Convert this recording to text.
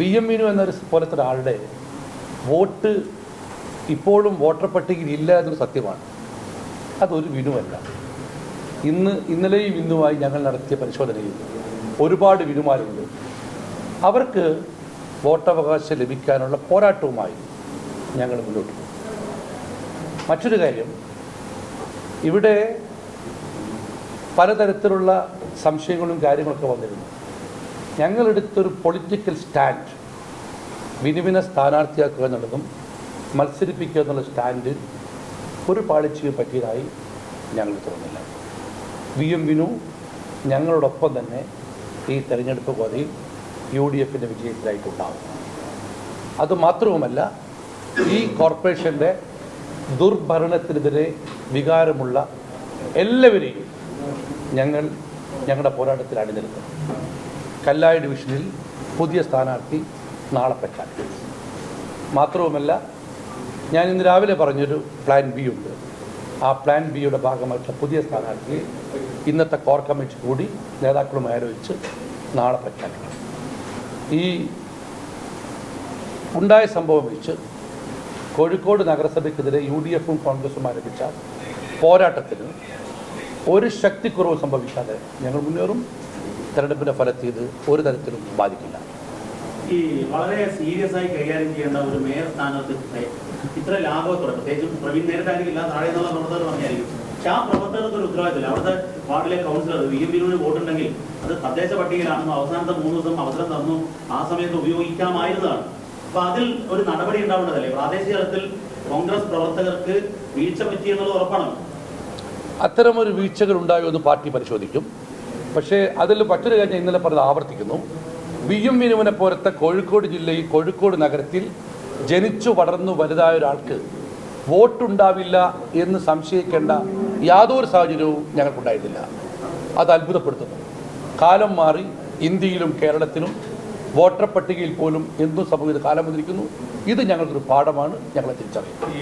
V M Vinu എന്നൊരു പോലത്തെ ഒരാളുടെ വോട്ട് ഇപ്പോഴും വോട്ടർ പട്ടികയിൽ ഇല്ല എന്നൊരു സത്യമാണ്. അതൊരു വിനുവല്ല. ഇന്ന് ഇന്നലെയും ഇന്നുമായി ഞങ്ങൾ നടത്തിയ പരിശോധനയിൽ ഒരുപാട് വിനുമാരുണ്ട്. അവർക്ക് വോട്ടവകാശം ലഭിക്കാനുള്ള പോരാട്ടവുമായി ഞങ്ങൾ മുന്നോട്ട് പോകും. മറ്റൊരു കാര്യം ഇവിടെ പലതരത്തിലുള്ള സംശയങ്ങളും കാര്യങ്ങളൊക്കെ വന്നിരുന്നു. ഞങ്ങളെടുത്തൊരു പൊളിറ്റിക്കൽ സ്റ്റാൻഡ് വിനുവിനെ സ്ഥാനാർത്ഥിയാക്കുക എന്നുള്ളതും മത്സരിപ്പിക്കുക എന്നുള്ള സ്റ്റാൻഡ് ഒരു പാളിച്ചയും പറ്റിയതായി ഞങ്ങൾ തോന്നുന്നില്ല. വി എം വിനു ഞങ്ങളോടൊപ്പം തന്നെ ഈ തെരഞ്ഞെടുപ്പ് കോതയിൽ യു ഡി എഫിന്റെ വിജയത്തിലായിട്ടുണ്ടാവും അതുമാത്രവുമല്ല ഈ കോർപ്പറേഷന്റെ ദുർഭരണത്തിനെതിരെ വികാരമുള്ള എല്ലാവരെയും ഞങ്ങൾ ഞങ്ങളുടെ പോരാട്ടത്തിൽ അണിനിരത്തും. കല്ലായി ഡിവിഷനിൽ പുതിയ സ്ഥാനാർത്ഥി നാളെ പ്രഖ്യാപിക്കും മാത്രവുമല്ല ഞാൻ ഇന്ന് രാവിലെ പറഞ്ഞൊരു പ്ലാൻ ബി ഉണ്ട്. ആ പ്ലാൻ ബിയുടെ ഭാഗമായിട്ടുള്ള പുതിയ സ്ഥാനാർത്ഥിയെ ഇന്നത്തെ കോർ കമ്മിറ്റി കൂടി നേതാക്കളുമായി ആലോചിച്ച് നാളെ പ്രഖ്യാപിക്കണം. ഈ ഉണ്ടായ സംഭവം വെച്ച് കോഴിക്കോട് നഗരസഭയ്ക്കെതിരെ യു ഡി എഫും കോൺഗ്രസും ആരംഭിച്ച പോരാട്ടത്തിന് ഒരു ശക്തിക്കുറവ് സംഭവിക്കാതെ ഞങ്ങൾ മുന്നേറും. തെരഞ്ഞെടുപ്പിന്റെ ഫലത്തിൽ ഇത് ഒരു തരത്തിലും ബാധിക്കില്ല. ഈ വളരെ സീരിയസ് ആയി കൈകാര്യം ചെയ്യേണ്ട ഒരു മേയർ സ്ഥാനാർത്ഥി ഇത്ര ലാഭത്തോടെ പ്രത്യേകിച്ചും പ്രവീൺ നേരത്തെ ആയിരിക്കില്ല താഴെ നിന്നുള്ള പ്രവർത്തകർ പറഞ്ഞായിരിക്കും പക്ഷെ ആ പ്രവർത്തകർക്ക് ഒരു ഉത്തരവാദിത്തമില്ല. അവിടുത്തെ വാർഡിലെ കൗൺസിലർ വി എം വോട്ട് വോട്ടുണ്ടെങ്കിൽ അത് തദ്ദേശ പട്ടികയിലാണെന്നും അവസാനത്തെ മൂന്ന് ദിവസം അവസരം തന്നു ആ സമയത്ത് ഉപയോഗിക്കാമായിരുന്നതാണ്. അപ്പൊ അതിൽ ഒരു നടപടി ഉണ്ടാവേണ്ടതല്ലേ? പ്രാദേശിക തലത്തിൽ കോൺഗ്രസ് പ്രവർത്തകർക്ക് വീഴ്ച പറ്റിയെന്നുള്ളത് ഉറപ്പാണ്. അത്തരമൊരു വീഴ്ചകൾ ഉണ്ടായോ എന്ന് പാർട്ടി പരിശോധിക്കും. പക്ഷേ അതിൽ മറ്റൊരു കാര്യം ഇന്നലെ പറഞ്ഞത് ആവർത്തിക്കുന്നു. വി എം വിനുവിനെ പോലത്തെ കോഴിക്കോട് ജില്ലയിൽ കോഴിക്കോട് നഗരത്തിൽ ജനിച്ചു വളർന്നു വലുതായ ഒരാൾക്ക് വോട്ടുണ്ടാവില്ല എന്ന് സംശയിക്കേണ്ട യാതൊരു സാഹചര്യവും ഞങ്ങൾക്കുണ്ടായിരുന്നില്ല. അത് അത്ഭുതപ്പെടുത്തുന്നു. കാലം മാറി ഇന്ത്യയിലും കേരളത്തിലും വോട്ടർ പട്ടികയിൽ പോലും എന്തും സംഭവിക്കുന്ന കാലം വന്നിരിക്കുന്നു. ഇത് ഞങ്ങൾക്കൊരു പാഠമാണ് ഞങ്ങളെ തിരിച്ചറിയുന്നത്.